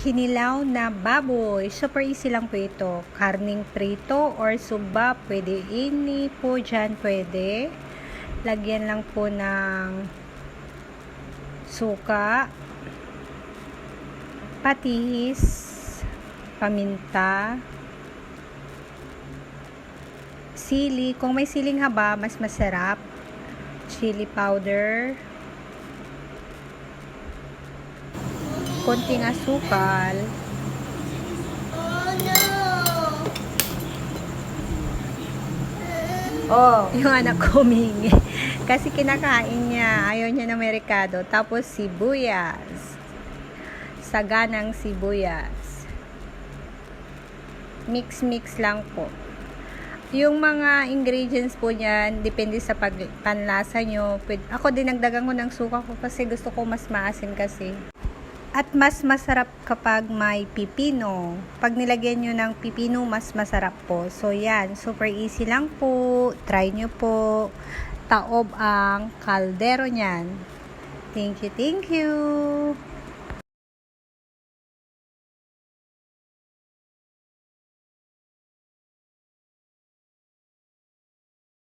Kinilaw na baboy. Super easy lang po ito. Karning prito or suba. Pwede ini po dyan. Pwede. Lagyan lang po ng suka. Patis. Paminta. Sili. Kung may siling haba, mas masarap. Chili powder. Konting asukal. Oh no! Oh. Yung anak ko humingi. Kasi kinakain niya. Ayaw niya ng merikado. Tapos sibuyas. Saganang sibuyas. Mix-mix lang po. Yung mga ingredients po niyan, depende sa pag panlasa nyo. Pwede, ako dinagdagan ko ng suka ko kasi gusto ko mas maasim kasi. At mas masarap kapag may pipino. Pag nilagyan nyo ng pipino, mas masarap po. So, yan. Super easy lang po. Try nyo po. Taob ang kaldero niyan. Thank you, thank you.